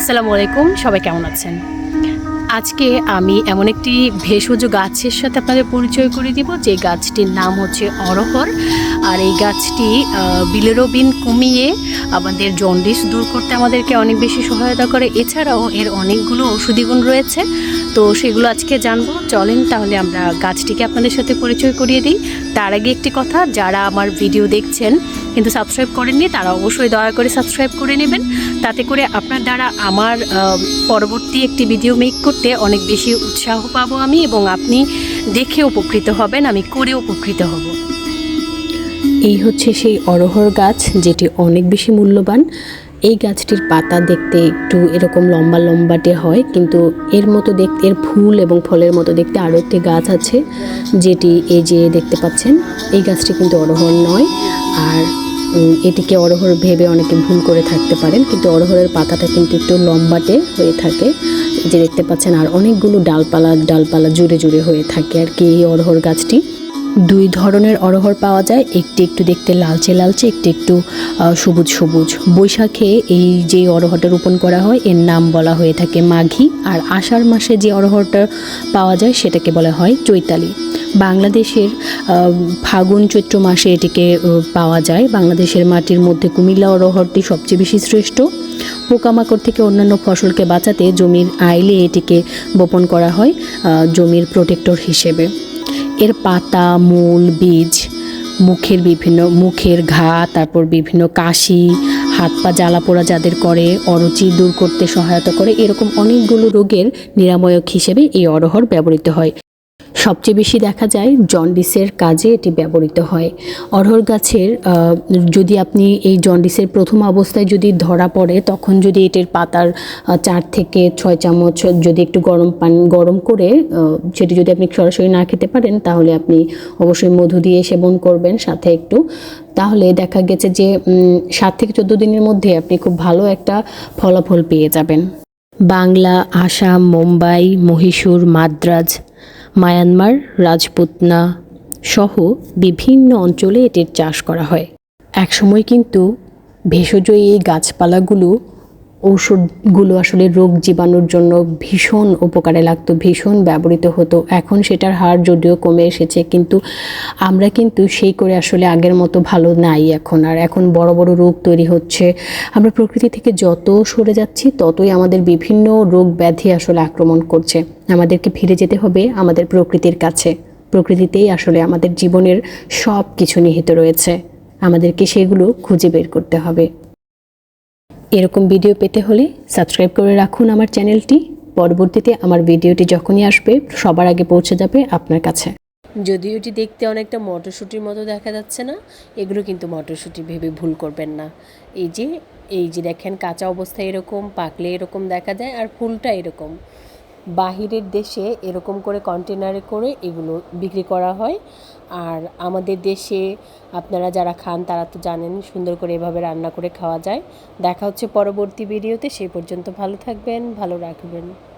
আসসালামু আলাইকুম, সবাই কেমন আছেন? আজকে আমি এমন একটি ভেষজ গাছের সাথে আপনাদের পরিচয় করে দিব, যে গাছটির নাম হচ্ছে অরহর। আর এই গাছটি বিলেরোবিন কমিয়ে আমাদের জন্ডিস দূর করতে আমাদেরকে অনেক বেশি সহায়তা করে। এছাড়াও এর অনেকগুলো ঔষধি গুণ রয়েছে। তো সেগুলো আজকে জানব। চলেন তাহলে আমরা গাছটিকে আপনাদের সাথে পরিচয় করিয়ে দিই। তার আগে একটি কথা, যারা আমার ভিডিও দেখছেন কিন্তু সাবস্ক্রাইব করেননি, তারা অবশ্যই দয়া করে সাবস্ক্রাইব করে নেবেন। তাতে করে আপনার দ্বারা আমার পরবর্তী একটি ভিডিও মেক করতে অনেক বেশি উৎসাহ পাবো আমি এবং আপনি দেখে উপকৃত হবেন, আমি করে উপকৃত হব। এই হচ্ছে সেই অরহর গাছ, যেটি অনেক বেশি মূল্যবান। এই গাছটির পাতা দেখতে একটু এরকম লম্বা লম্বাটে হয়, কিন্তু এর মতো দেখতে এর ফুল এবং ফলের মতো দেখতে আরও একটি গাছ আছে, যেটি এই যে দেখতে পাচ্ছেন, এই গাছটি কিন্তু অরহর নয়। আর এটিকে অরহর ভেবে অনেকে ভুল করে থাকতে পারেন, কিন্তু অরহরের পাতাটা কিন্তু একটু লম্বাটে হয়ে থাকে। যে দেখতে পাচ্ছেন, আর অনেকগুলো ডালপালা ডালপালা জুড়ে জুড়ে হয়ে থাকে আর কি এই অরহর গাছটি। দুই ধরনের অরহর পাওয়া যায়, একটি একটু দেখতে লালচে লালচে, একটি একটু সবুজ সবুজ। বৈশাখে এই যে অরহরটা রোপণ করা হয়, এর নাম বলা হয়ে থাকে মাঘী। আর আষাঢ় মাসে যে অরহরটা পাওয়া যায়, সেটাকে বলা হয় চৈতালি। বাংলাদেশের ফাগুন চৈত্র মাসে এটিকে পাওয়া যায়। বাংলাদেশের মাটির মধ্যে কুমিল্লা অরহরটি সবচেয়ে বেশি শ্রেষ্ঠ। পোকামাকড় থেকে অন্যান্য ফসলকে বাঁচাতে জমির আইলে এটিকে বপন করা হয় জমির প্রোটেক্টর হিসেবে। এর পাতা, মূল, বীজ, মুখের বিভিন্ন, মুখের ঘা, তারপর বিভিন্ন কাশি, হাত পা জ্বালা পোড়া যাদের করে, অরুচি দূর করতে সহায়তা করে, এরকম অনেকগুলো রোগের নিরাময়ক হিসেবে এই অরহর ব্যবহৃত হয়। সবচেয়ে বেশি দেখা যায় জন্ডিসের কাজে এটি ব্যবহৃত হয়। অরহর গাছের যদি আপনি এই জন্ডিসের প্রথম অবস্থায় যদি ধরা পড়ে, তখন যদি এটির পাতার চার থেকে ছয় চামচ যদি একটু গরম পান, গরম করে সেটি যদি আপনি সরাসরি না খেতে পারেন, তাহলে আপনি অবশ্যই মধু দিয়ে সেবন করবেন সাথে একটু। তাহলে দেখা গেছে যে সাত থেকে চোদ্দ দিনের মধ্যে আপনি খুব ভালো একটা ফলাফল পেয়ে যাবেন। বাংলা, আসাম, মুম্বাই, মহীশূর, মাদ্রাজ মায়ানমার রাজপুতনা সহ বিভিন্ন অঞ্চলে এটির চাষ করা হয়। একসময় কিন্তু ভেষজ এই গাছপালাগুলো ঔষধগুলো আসলে রোগ জীবাণুর জন্য ভীষণ উপকারে লাগতো, ভীষণ ব্যবহৃত হতো। এখন সেটার হার যদিও কমে এসেছে, কিন্তু আমরা কিন্তু সেই করে আসলে আগের মতো ভালো নাই এখন। আর এখন বড় বড় রোগ তৈরি হচ্ছে। আমরা প্রকৃতি থেকে যত সরে যাচ্ছি, ততই আমাদের বিভিন্ন রোগ ব্যাধি আসলে আক্রমণ করছে। আমাদেরকে ফিরে যেতে হবে আমাদের প্রকৃতির কাছে। প্রকৃতিতেই আসলে আমাদের জীবনের সব কিছু নিহিত রয়েছে। আমাদেরকে সেগুলো খুঁজে বের করতে হবে। এরকম ভিডিও পেতে হলে সাবস্ক্রাইব করে রাখুন আমার চ্যানেলটি পরবর্তীতে আমার ভিডিওটি যখনই আসবে, সবার আগে পৌঁছে যাবে আপনার কাছে। যদিও এটি দেখতে অনেকটা মটরশুঁটির মতো দেখা যাচ্ছে না, এগুলো কিন্তু মটরশুঁটি ভেবে ভুল করবেন না। এই যে এই যে দেখেন, কাঁচা অবস্থায় এরকম, পাকলে এরকম দেখা যায়, আর ফুলটা এরকম। বাহিরের দেশে এরকম করে কন্টেনারে করে এগুলো বিক্রি করা হয়। আর আমাদের দেশে আপনারা যারা খান তারা তো জানেন সুন্দর করে এভাবে রান্না করে খাওয়া যায়। দেখা হচ্ছে পরবর্তী ভিডিওতে সেই পর্যন্ত ভালো থাকবেন, ভালো রাখবেন।